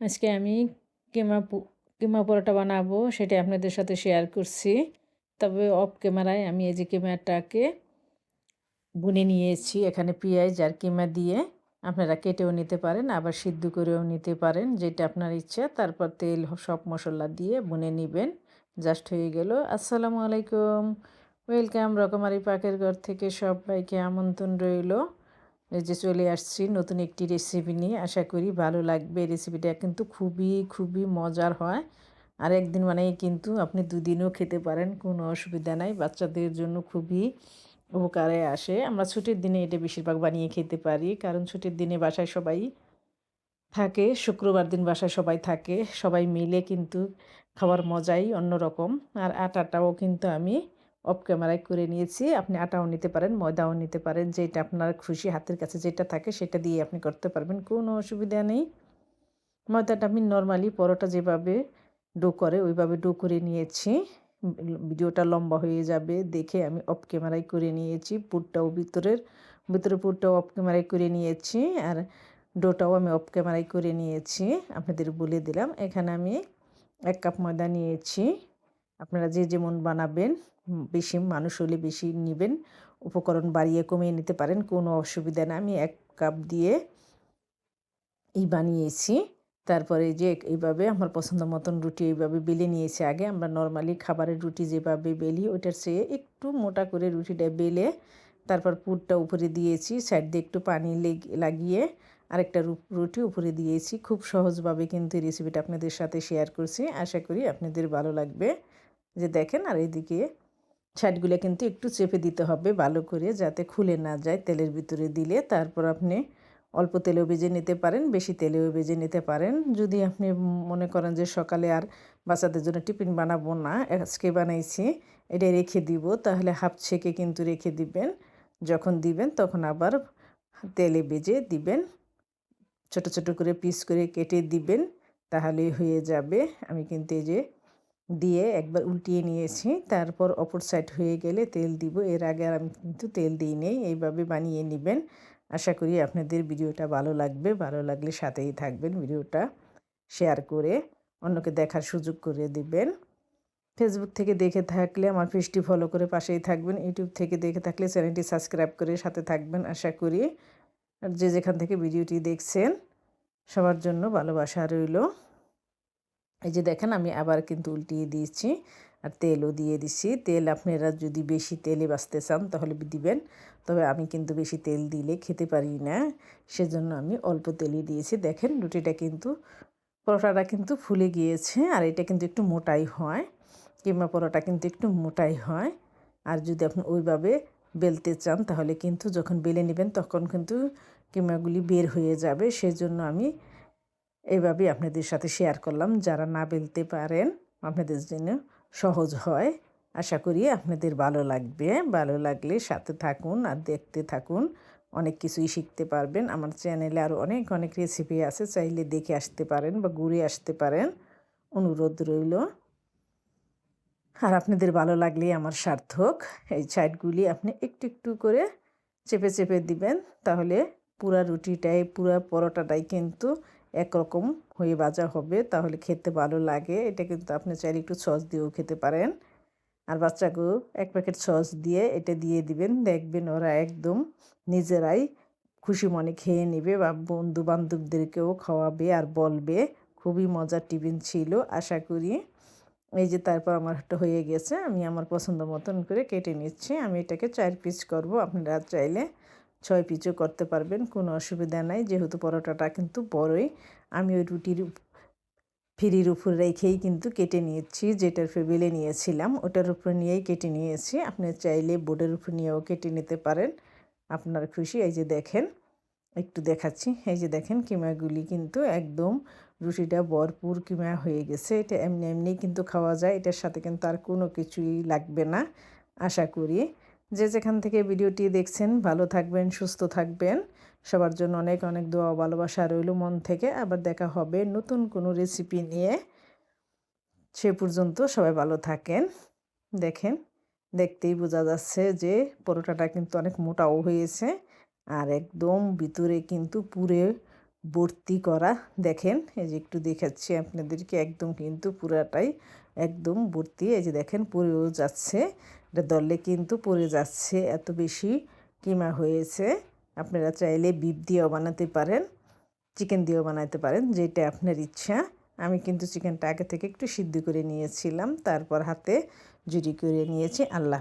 আজকে আমি কিমা কিমা পরোটা বানাবো সেটা আপনাদের সাথে শেয়ার করছি। তবে অফ ক্যামেরায় আমি এই যে কিমাটাকে বুনে নিয়েছি, এখানে পেঁয়াজ আর কিমা দিয়ে। আপনারা কেটেও নিতে পারেন, আবার সিদ্ধ করেও নিতে পারেন, যেটা আপনার ইচ্ছা। তারপর তেল, সব মশলা দিয়ে বুনে নেবেন জাস্ট হয়ে গেল। আসসালামু আলাইকুম। ওয়েলকাম রকমারি পাকের ঘর থেকে সবাইকে আমন্ত্রণ রইল। যে চলে আসছি নতুন একটি রেসিপি নিয়ে, আশা করি ভালো লাগবে। রেসিপিটা কিন্তু খুবই খুবই মজার হয়। আর একদিন মানে কিন্তু আপনি দুদিনও খেতে পারেন, কোনো অসুবিধা নাই। বাচ্চাদের জন্য খুবই উপকারে আসে। আমরা ছুটির দিনে এটা বেশিরভাগ বানিয়ে খেতে পারি, কারণ ছুটির দিনে বাসায় সবাই থাকে, শুক্রবার দিন বাসায় সবাই থাকে। সবাই মিলে কিন্তু খাওয়ার মজাই অন্যরকম। আর আটাটাও কিন্তু আমি অফ ক্যামেরায় করে নিয়েছি, আপনি আটাও নিতে পারেন, ময়দাও নিতে পারেন যেটা আপনার খুশি হাতের কাছে যেটা থাকে সেটা দিয়ে আপনি করতে পারবেন, কোনো অসুবিধা নেই। ময়দাটা আমি নর্মালি পরোটা যেভাবে ডো করে ওইভাবে ডো করে নিয়েছি, ভিডিওটা লম্বা হয়ে যাবে দেখে আমি অফ ক্যামেরায় করে নিয়েছি, পুরটাও ভিতরের, ভিতরে পুরটাও অফ ক্যামেরায় করে নিয়েছি আর ডোটাও আমি অফ ক্যামেরায় করে নিয়েছি, আপনাদের বলে দিলাম। এখানে আমি এক কাপ ময়দা নিয়েছি। আপনারা যে যেমন বানাবেন বেশি মানুষ হলে বেশি নেবেন, উপকরণ বাড়িয়ে কমিয়ে নিতে পারেন, কোনো অসুবিধা না আমি এক কাপ দিয়ে এই বানিয়েছি। তারপরে যে এইভাবে আমার পছন্দ মতন রুটি এইভাবে বেলে নিয়েছি আগে। আমরা নর্মালি খাবারের রুটি যেভাবে বেলি, ওইটার চেয়ে একটু মোটা করে রুটিটা বেলে তারপর পুরটা উপরে দিয়েছি সাইড দিয়ে একটু পানি লাগিয়ে আরেকটা রুটি উপরে দিয়েছি। খুব সহজভাবে কিন্তু রেসিপিটা আপনাদের সাথে শেয়ার করছি। আশা করি আপনাদের ভালো লাগবে। যে দেখেন আর এদিকে ছাটগুলো কিন্তু একটু চেপে দিতে হবে ভালো করে যাতে খুলে না যায় তেলের ভিতরে দিলে। তারপর আপনি অল্প তেলেও ভেজে নিতে পারেন, বেশি তেলেও ভেজে নিতে পারেন। যদি আপনি মনে করেন যে সকালে আর বাচ্চাদের জন্য টিফিন বানাবো না, আজকে বানাইছি, এটা রেখে দিব, তাহলে হাফ ছেঁকে কিন্তু রেখে দিবেন। যখন দিবেন তখন আবার তেলে ভেজে দিবেন। ছোট ছোট করে পিস করে কেটে দিবেন, তাহলেই হয়ে যাবে। আমি কিন্তু এই যে দিয়ে একবার উল্টিয়ে নিয়েছি। তারপর অপর সাইড হয়ে গেলে তেল দিব। এর আগে আর আমি কিন্তু তেল দিই নেই এইভাবে বানিয়ে নেবেন। আশা করি আপনাদের ভিডিওটা ভালো লাগবে। ভালো লাগলে সাথেই থাকবেন ভিডিওটা শেয়ার করে। অন্যকে দেখার সুযোগ করে দিবেন। ফেসবুক থেকে দেখে থাকলে, আমার পেজটি ফলো করে পাশেই থাকবেন। ইউটিউব থেকে দেখে থাকলে চ্যানেলটি সাবস্ক্রাইব করে সাথে থাকবেন। আশা করি আর যে যেখান থেকে ভিডিওটি দেখছেন, সবার জন্য ভালোবাসা রইল। এই যে দেখেন, আমি আবার কিন্তু উল্টিয়ে দিয়েছি আর তেলও দিয়ে দিচ্ছি তেল আপনারা যদি বেশি তেলে বাঁচতে চান তাহলে দিবেন, তবে আমি কিন্তু বেশি তেল দিলে খেতে পারি না, সেজন্য আমি অল্প তেলই দিয়েছি। দেখেন, রুটিটা কিন্তু, পরোটাটা কিন্তু ফুলে গিয়েছে আর এটা কিন্তু একটু মোটাই হয়, কিংবা পরোটা কিন্তু একটু মোটাই হয়। আর যদি আপনি ওইভাবে বেলতে চান তাহলে কিন্তু যখন বেলে নেবেন তখন কিন্তু কিমাগুলি বের হয়ে যাবে, সেজন্য আমি এইভাবে আপনাদের সাথে শেয়ার করলাম। যারা না বেলতে পারেন, আপনাদের জন্য সহজ হয়। আশা করি আপনাদের ভালো লাগবে। ভালো লাগলে সাথে থাকুন আর দেখতে থাকুন। অনেক কিছুই শিখতে পারবেন। আমার চ্যানেলে আরও অনেক অনেক রেসিপি আছে। চাইলে দেখে আসতে পারেন বা ঘুরে আসতে পারেন। অনুরোধ রইল। আর আপনাদের ভালো লাগলেই আমার সার্থক। এই সাইডগুলি আপনি একটু একটু করে চেপে চেপে দিবেন। তাহলে পুরা রুটিটাই, পুরা পরোটাটাই কিন্তু একরকম হয়ে ভাজা হবে, তাহলে খেতে ভালো লাগে। এটা কিন্তু আপনি চাইলে একটু সস দিয়েও খেতে পারেন। আর বাচ্চাকেও এক প্যাকেট সস দিয়ে এটা দিয়ে দিবেন। দেখবেন ওরা একদম নিজেরাই খুশি মনে খেয়ে নেবে বা বন্ধু বান্ধবদেরকেও খাওয়াবে আর বলবে। খুবই মজার টিফিন ছিল। আশা করি এই যে তারপর আমার একটা হয়ে গেছে, আমি আমার পছন্দ মতন করে কেটে নিচ্ছি। আমি এটাকে চার পিস করব। আপনারা চাইলে ছয় পিচও করতে পারবেন, কোনো অসুবিধা নাই। যেহেতু পরোটাটা কিন্তু বড়ই, আমি ওই রুটির ফিরির উপর রেখেই কিন্তু কেটে নিয়েছি, যেটার ফেবেলে নিয়েছিলাম, ওটার উপর নিয়েই কেটে নিয়েছি। আপনি চাইলে বোর্ডের উপর নিয়েও কেটে নিতে পারেন, আপনার খুশি। এই যে দেখেন, একটু দেখাচ্ছি। এই যে দেখেন, কিমাগুলি কিন্তু একদম রুটিটা ভরপুর কিমা হয়ে গেছে। এটা এমনি এমনি কিন্তু খাওয়া যায়, এটার সাথে কিন্তু আর কোনো কিছুই লাগবে না, আশা করি। যে যেখান থেকে ভিডিওটি দেখছেন, ভালো থাকবেন, সুস্থ থাকবেন। সবার জন্য অনেক অনেক দোয়া ভালোবাসা রইল মন থেকে। আবার দেখা হবে নতুন কোনো রেসিপি নিয়ে। সে পর্যন্ত সবাই ভালো থাকেন। দেখেন, দেখতেই বোঝা যাচ্ছে যে পরোটাটা কিন্তু অনেক মোটাও হয়েছে। আর একদম ভিতরে কিন্তু পুরে ভর্তি করা। দেখেন, এই যে একটু দেখাচ্ছি আপনাদেরকে। একদম কিন্তু পুরাটাই একদম ভর্তি। এই যে দেখেন পড়েও যাচ্ছে। এটা দললে কিন্তু পড়ে যাচ্ছে, এত বেশি কিমা হয়েছে। আপনারা চাইলে বিপ দিয়েও বানাতে পারেন, চিকেন দিয়েও বানাতে পারেন, যেটা আপনার ইচ্ছা। আমি কিন্তু চিকেনটা আগে থেকে একটু সিদ্ধ করে নিয়েছিলাম, তারপর হাতে জুড়ি করে নিয়েছি। আল্লাহ